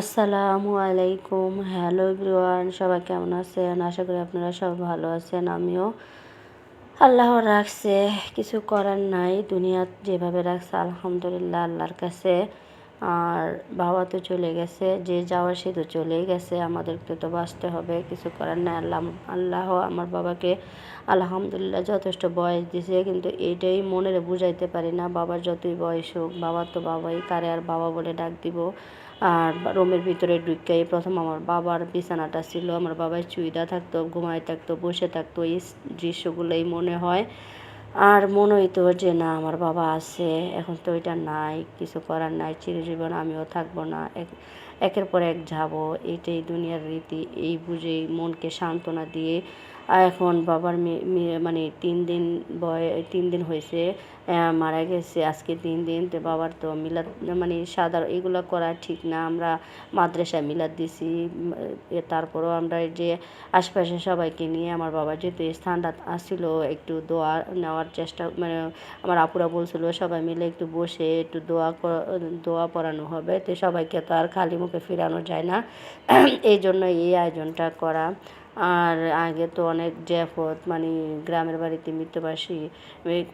আসসালামু আলাইকুম। Hello everyone সবাই কেমন আছেন? আশা করি আপনারা সব ভালো আছেন, আমিও আল্লাহ রাখছে, কিছু করার নাই, দুনিয়া যেভাবে রাখছে, আলহামদুলিল্লাহ আল্লাহর কাছে। আর বাবা তো চলে গেছে, যে যাওয়ার সে তো চলেই গেছে, আমাদেরকে তো বাঁচতে হবে, কিছু করার নাই। আল্লাহ আল্লাহ আমার বাবাকে আলহামদুলিল্লাহ যথেষ্ট বয়স দিছে, কিন্তু এটাই মনের বুঝাইতে পারি না, বাবার যতই বয়স হোক, বাবা তো বাবাই, কারে আর বাবা বলে ডাক দিব? আর রুমের ভিতরে ঢুকে প্রথম আমার বাবার বিছানাটা ছিল, আমার বাবার চুইদা থাকতো, ঘুমায় থাকতো, বসে থাকতো, এই দৃশ্যগুলোই মনে হয়। আর মনে হইতো যে না, আমার বাবা আছে, এখন তো ওইটা নাই, কিছু করার নাই, চিরজীবন আমিও থাকব না, এক, একের পর এক যাব, এটাই দুনিয়ার রীতি, এই বুঝেই মনকে সান্ত্বনা দিয়ে এখন বাবার মেয়ে মানে তিন দিন বয়, তিন দিন হয়েছে মারা গেছে, আজকে তিন দিন, তো বাবার তো মিলাদ মানে সাধারণ এগুলো করা ঠিক না, আমরা মাদ্রাসায় মিলাদ দিছি তারপরেও আমরা যে আশপাশে সবাইকে নিয়ে আমার বাবা যেহেতু স্থানটা আসছিল একটু দোয়া নেওয়ার চেষ্টা মানে আমার আপুরা বলছিল সবাই মিলে একটু বসে একটু দোয়া দোয়া পড়ানো হবে, তো সবাইকে তো আর খালি মুখে ফেরানো যায় না। এই জন্য এই আয়োজনটা করা। আর আগে তো অনেক জ্যাফত মানে গ্রামের বাড়িতে মৃত্যুবাসী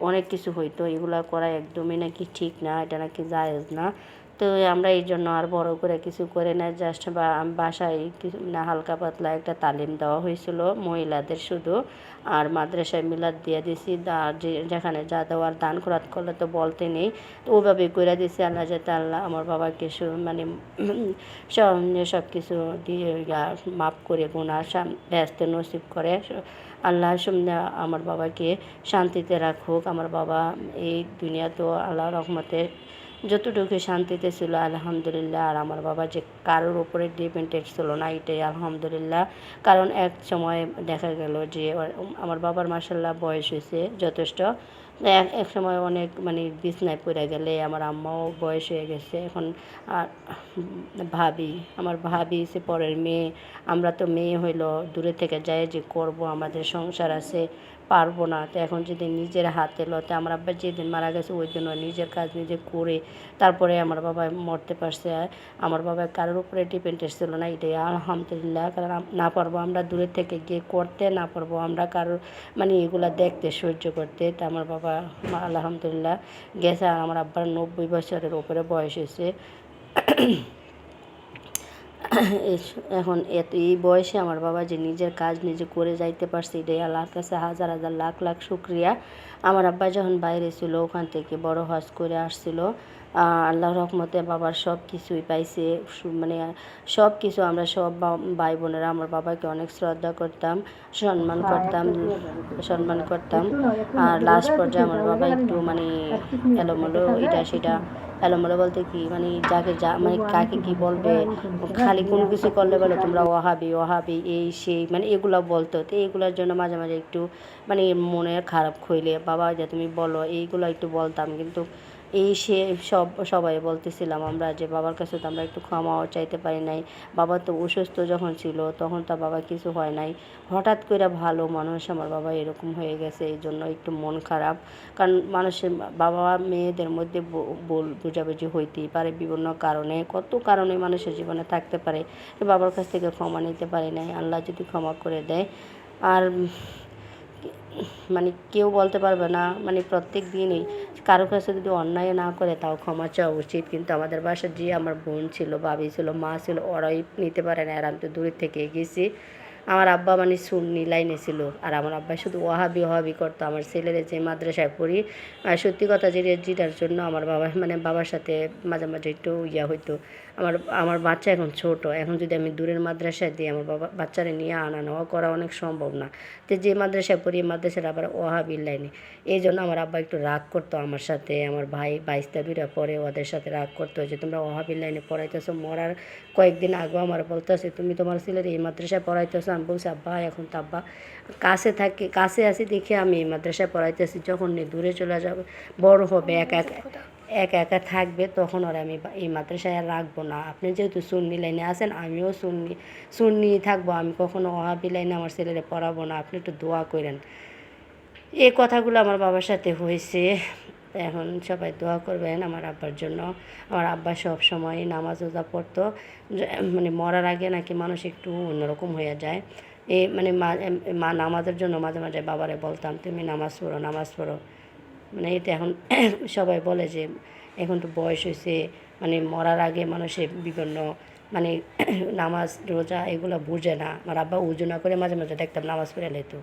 অনেক কিছু হইতো, এগুলা করা একদমই নাকি ঠিক না, এটা নাকি জায়েজ না। তো আমরা এই জন্য আর বড় করে কিছু করে না জাস্ট বাসায় কিছু না, হালকা পাতলা একটা তালিম দেওয়া হয়েছিল, মহিলাদের শুধু। আর মাদ্রাসায় মিলাদ দিয়ে দিছি আর যেখানে যা দেওয়ার দান খরাত করলে তো বলতে নেই। তো ওইভাবে করে দিছি, আল্লাহ যাতে আল্লাহ আমার বাবাকে মানে সব কিছু দিয়ে মাফ করে গুণা ব্যস্ত নসিব করে। আল্লাহ আমার বাবাকে শান্তিতে রাখুক। আমার বাবা এই দুনিয়া তো আল্লাহ রহমতে যতটুকু শান্তিতে ছিল, আলহামদুলিল্লাহ। আর আমার বাবা যে কারোর উপরে ডিপেন্ডেড ছিল না, এটাই আলহামদুলিল্লাহ। কারণ এক সময় দেখা গেল যে, আমার বাবার মাসাল্লাহ বয়স হয়েছে যথেষ্ট। এক এক সময় অনেক মানে বিছনায় পড়ে গেলে আমার আম্মাও বয়স হয়ে গেছে। এখন আর ভাবি, আমার ভাবি সে পরের মেয়ে, আমরা তো মেয়ে হইল, দূরে থেকে যাই যে করব, আমাদের সংসার আছে। পারব না। তো এখন যদি নিজের হাতে লতে আমার আব্বা যেদিন মারা গেছে, ওই জন্য নিজের কাজ নিজে করে তারপরে আমার বাবা মরতে পারছে। আমার বাবা কারোর উপরে ডিপেন্ডেন্ট ছিল না, এটাই আলহামদুলিল্লাহ। কারণ না পারব আমরা দূরে থেকে গিয়ে করতে, না পারব আমরা কারোর মানে এগুলা দেখতে, সহ্য করতে। তা আমার বাবা আলহামদুলিল্লাহ গেছে, আর আমার আব্বার নব্বই বছরের উপরে বয়স হয়েছে। এখন এত এই বয়সে আমার বাবা যে নিজের কাজ নিজে করে যাইতে পারছে, এটাই আল্লাহর কাছে হাজার হাজার লাখ লাখ শুক্রিয়া। আমার আব্বা যখন বাইরে ছিল, ওখান থেকে বড় হজ করে আসছিল। আল্লাহ রহমতে বাবার সব কিছুই পাইছে মানে সব কিছু আমরা সব ভাই বোনেরা আমার বাবাকে অনেক শ্রদ্ধা করতাম, সম্মান করতাম সম্মান করতাম। আর লাস্ট পর্যায়ে আমার বাবা একটু মানে এলোমেলো এটা সেটা এলোমেলো বলতে কি মানে যাকে যা মানে কাকে কি বলবে খালি কোনো কিছু করলে বলে তোমরা ওহাবি ওহাবি এই সেই মানে এগুলো বলতো। তো এইগুলোর জন্য মাঝে মাঝে একটু মানে মনে খারাপ খইলে বাবা যে তুমি বলো এইগুলো একটু বলতাম। কিন্তু এই সে সব, সবাই বলতেছিলাম আমরা যে বাবার কাছে তো আমরা একটু ক্ষমাও চাইতে পারি নাই। বাবা তো অসুস্থ যখন ছিল, তখন তো বাবা কিছু হয় নাই। হঠাৎ করে ভালো মানুষ আমার বাবা এরকম হয়ে গেছে, এই জন্য একটু মন খারাপ। কারণ মানুষের বাবা মেয়েদের মধ্যে বল বুঝাবুঝি হইতেই পারে বিভিন্ন কারণে। কত কারণে মানুষের জীবনে থাকতে পারে বাবার কাছ থেকে ক্ষমা নিতে পারি নাই, আল্লাহ যদি ক্ষমা করে দেয়। আর মানে কেউ বলতে পারবে না মানে প্রত্যেক দিনই। কারোর কাছে যদি অন্যায় না করে তাও ক্ষমা চাওয়া উচিত। কিন্তু আমাদের বাসার যে আমার বোন ছিল বাবি ছিল, মা ছিল, ওরাই নিতে পারে না। আর আমি তো দূরের থেকে গেছি আমার আব্বা মানে সুন্নি, লাইনে ছিল। আর আমার আব্বা শুধু ওহাবি ওহাবি করতো। আমার ছেলের যে মাদ্রাসায় পড়ি, আর সত্যি কথা যে যেটার জন্য আমার বাবা মানে বাবার সাথে মাঝে মাঝে একটু ইয়া হইতো। আমার আমার বাচ্চা এখন ছোট। এখন যদি আমি দূরের মাদ্রাসায় দিই, আমার বাবা, বাচ্চারা নিয়ে আনা নেওয়া করা অনেক সম্ভব না। তো যে মাদ্রাসায় পড়ি মাদ্রাসার আবার ওহাবির লাইনে। এই জন্য আমার আব্বা একটু রাগ করতো আমার সাথে। আমার ভাই বাইশটা দুইটা পরে ওদের সাথে রাগ করতো যে, তোমরা ওহাবির লাইনে পড়াইতেছো, মরার কয়েকদিন আগেও আমার বলতেছে, তুমি তোমার ছেলের এই মাদ্রাসায় পড়াইতেছো আমি বলছি, আব্বা, এখন তো আব্বা কাছে থাকে, কাছে আসি দেখে আমি মাদ্রাসায় পড়াইতেছি। যখন দূরে চলে যাবে, বড় হবে, এক এক, একা একা থাকবে, তখন ওরা আমি এই মাদ্রাসায় আর রাখব না। আপনি যেহেতু সুন্নি লাইনে আছেন, আমিও সুন্নি সুন্নি থাকব। আমি কখনো ওহাবি লাইনে আমার ছেলেরা পড়াবো না। আপনি একটু দোয়া করেন। এই কথাগুলো আমার বাবার সাথে হয়েছে। এখন সবাই দোয়া করবেন আমার আব্বার জন্য। আমার আব্বা সব সময় নামাজ রোজা পড়তো। মানে মরার আগে নাকি মানুষ একটু অন্যরকম হয়ে যায়। এ মানে মা নামাজের জন্য মাঝে মাঝে বাবারে বলতাম, তুমি নামাজ পড়ো নামাজ পড়ো। মানে এতে এখন সবাই বলে যে, এখন তো বয়স হয়েছে মানে মরার আগে মানুষের বিভিন্ন মানে নামাজ, রোজা এগুলো বুঝে না। আমার আব্বা উজু না করে মাঝে মাঝে দেখতাম নামাজ পড়ে লেতো।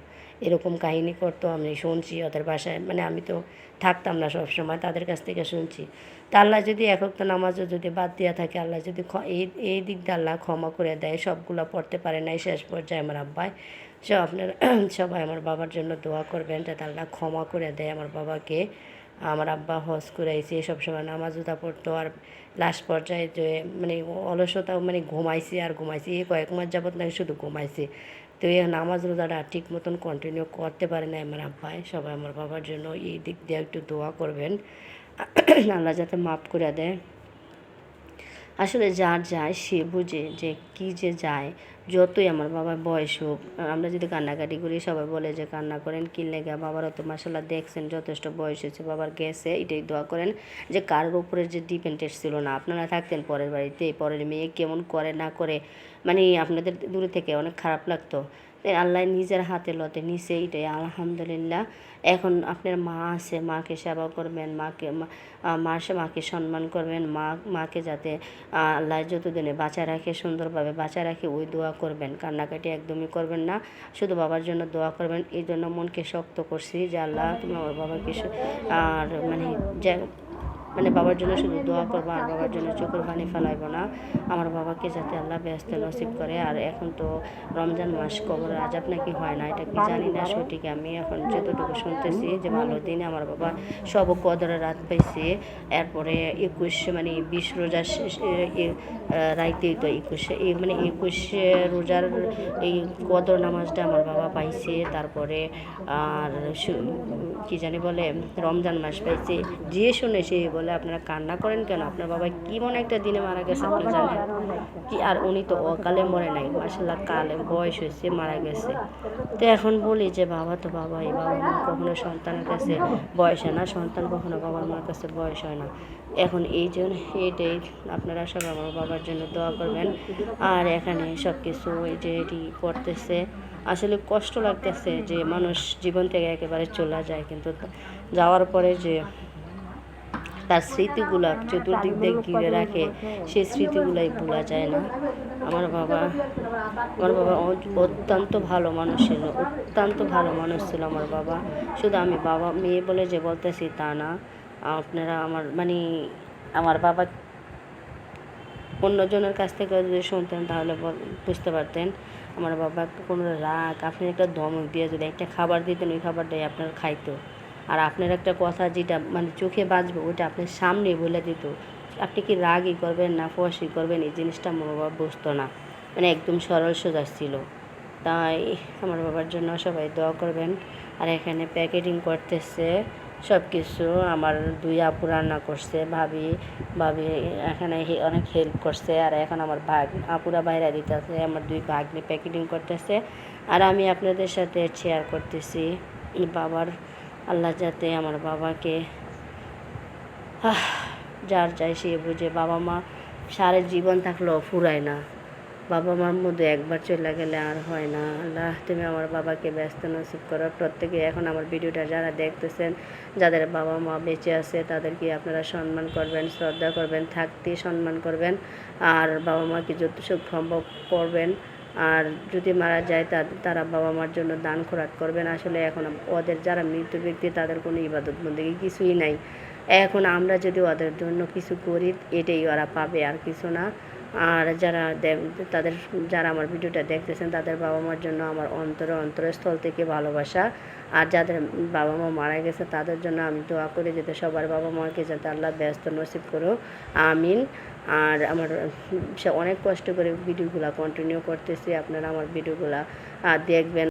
এরকম কাহিনী করতো, আমি শুনছি ওদের বাসায়। মানে আমি তো থাকতাম না সব সময় তাদের কাছ থেকে শুনছি। তা আল্লাহ যদি একক তো নামাজও যদি বাদ দেওয়া থাকে, আল্লাহ যদি এই এই দিক দিয়ে আল্লাহ ক্ষমা করে দেয়, সবগুলো পড়তে পারে নাই শেষ পর্যায়ে আমার আব্বাই। সব আপনারা সবাই আমার বাবার জন্য দোয়া করবেন, যাতে আল্লাহ ক্ষমা করে দেয় আমার বাবাকে। আমার আব্বা হজ করাইছে সব সময় নামাজ উদা পড়তো, আর লাস্ট পর্যায়ে যে মানে অলসতা মানে ঘুমাইছে আর ঘুমাইছে এই কয়েক মাস যাবত নাকি শুধু ঘুমাইছে। তো এই নামাজ রোজাটা ঠিক মতন কন্টিনিউ করতে পারে না আমার আব্বাই। সবাই আমার বাবার জন্য এই দিক দিয়ে একটু দোয়া করবেন। আল্লাহ যাতে মাফ করে দেয়। আসলে যার যায় সে বুঝে যে কি যে যায়। যতই আমার বাবার বয়স হোক, আমরা যদি কান্নাকাটি করি, সবাই বলে যে, কান্না করেন কি লেগে? বাবারও তো মাসাল্লাহ দেখছেন, যথেষ্ট বয়স হয়েছে, বাবার গেছে। এটাই দোয়া করেন যে, কারোর উপরে যে ডিপেন্ডেন্ট ছিল না। আপনারা থাকতেন পরের বাড়িতে, পরের মেয়ে কেমন করে, না করে মানে আপনাদের দূরে থেকে অনেক খারাপ লাগতো। আল্লাহ নিজের হাতে লতে নিচে এটাই আলহামদুলিল্লাহ। এখন আপনার মা আছে, মাকে সেবা করবেন, মাকে, মা- মাকে সম্মান করবেন, মা, মাকে যাতে আল্লাহ যতদিনে বাঁচা রাখে, সুন্দরভাবে বাঁচা রাখে, ওই দোয়া করবেন কান্নাকাটি একদমই করবেন না। শুধু বাবার জন্য দোয়া করবেন এই জন্য মনকে শক্ত করছি যে আল্লাহ তুমি আমার বাবাকে আর মানে যে মানে বাবার জন্য শুধু দোয়া করব, আর বাবার জন্য চোখের পানি ফেলাইবো না। আমার বাবাকে যাতে আল্লাহ ব্যস্ত নসিব করে। আর এখন তো রমজান মাস কবর আজাব নাকি হয় না, এটা কি জানি না সঠিক। আমি এখন যতটুকু শুনতেছি যে ভালো দিনে আমার বাবা সব কদরে রাত পাইছে। এরপরে একুশ মানে বিশ রোজার রাইতেই তো একুশে এই মানে একুশে রোজার এই কদর নামাজটা আমার বাবা পাইছে। তারপরে আর কি জানি বলে, রমজান মাস পাইছে। যে শুনে সে বলে আপনারা কান্না করেন কেন? আপনার বাবা কি মনে একটা দিনে মারা গেছে আপনি জানেন? কি আর উনি তো অকালে মরে নাই মাসাল্লাহ কালে বয়স হয়েছে মারা গেছে। তো এখন বলি যে বাবা তো বাবাই বাবা মা কখনো সন্তানের কাছে বয়স হয় না সন্তান কখনো বাবার মার কাছে বয়স হয় না। এখন এই জন্য এইটাই আপনারা সব আমার বাবার জন্য দোয়া করবেন। আর এখানে সব কিছু এই যে এটি করতেছে আসলে কষ্ট লাগতেছে যে মানুষ জীবন থেকে একেবারে চলে যায় কিন্তু যাওয়ার পরে যে তার স্মৃতিগুলো চতুর্দিক দিয়ে ঘিরে রাখে, সেই স্মৃতিগুলাই ভোলা যায় না। আমার বাবা আমার বাবা অত্যন্ত ভালো মানুষ ছিল, অত্যন্ত ভালো মানুষ ছিল আমার বাবা। শুধু আমি বাবা, মেয়ে বলে যে বলতেছি তা না। আপনারা আমার মানে আমার বাবা অন্যজনের কাছ থেকে যদি শুনতেন তাহলে বুঝতে পারতেন। আমার বাবা কোনো রাগ, আপনি একটা ধমক দিয়ে যদি একটা খাবার দিতেন, ওই খাবারটাই আপনার খাইতো। আর আপনার একটা কথা যেটা মানে চোখে বাজবে ওইটা আপনার সামনে বলে দিত। আপনি কি রাগই করবেন না ফসি করবেন? এই জিনিসটা বাবা বুঝতো না। মানে একদম সরল সোজা ছিল। তাই আমার বাবার জন্য সবাই দোয়া করবেন। আর এখানে প্যাকেটিং করতেছে সব কিছু আমার দুই আপু রান্না করছে, ভাবি ভাবি এখানে অনেক হেল্প করছে। আর এখন আমার ভাগ, আপুরা বাইরে দিতেছে, আমার দুই ভাগ্নি প্যাকেটিং করতেছে। আর আমি আপনাদের সাথে শেয়ার করতেছি। বাবার আল্লাহ যাতে আমার বাবাকে যার চাই সে বুঝে বাবা মা সারা জীবন থাকলেও ফুরায় না। বাবা মার মধ্যে একবার চলে গেলে আর হয় না। আল্লাহ, তুমি আমার বাবাকে ব্যস্ত নসিব করো। প্রত্যেকে এখন আমার ভিডিওটা যারা দেখতেছেন, যাদের বাবা মা বেঁচে আছে, তাদেরকে আপনারা সম্মান করবেন, শ্রদ্ধা করবেন, থাকতে সম্মান করবেন, আর বাবা মাকে যত সম্ভব করবেন আর যদি মারা যায় তা, তারা বাবা মার জন্য দান খোরাক করবেন আসলে এখন ওদের যারা মৃত ব্যক্তি, তাদের কোনো ইবাদত বন্দী কিছুই নাই। এখন আমরা যদি ওদের জন্য কিছু করি, এটাই ওরা পাবে আর কিছু না। আর যারা তাদের, যারা আমার ভিডিওটা দেখতেছেন, তাদের বাবা মার জন্য আমার অন্তরে অন্তরস্থল থেকে ভালোবাসা। আর যাদের বাবা মা মারা গেছে, তাদের জন্য আমি দোয়া করি, যাতে সবার বাবা মাকে যাতে আল্লাহ ব্যস্ত নসিব করো আমিন। আর আমার সে অনেক কষ্ট করে ভিডিওগুলা কন্টিনিউ করতেছি। আপনারা আমার ভিডিওগুলো দেখবেন।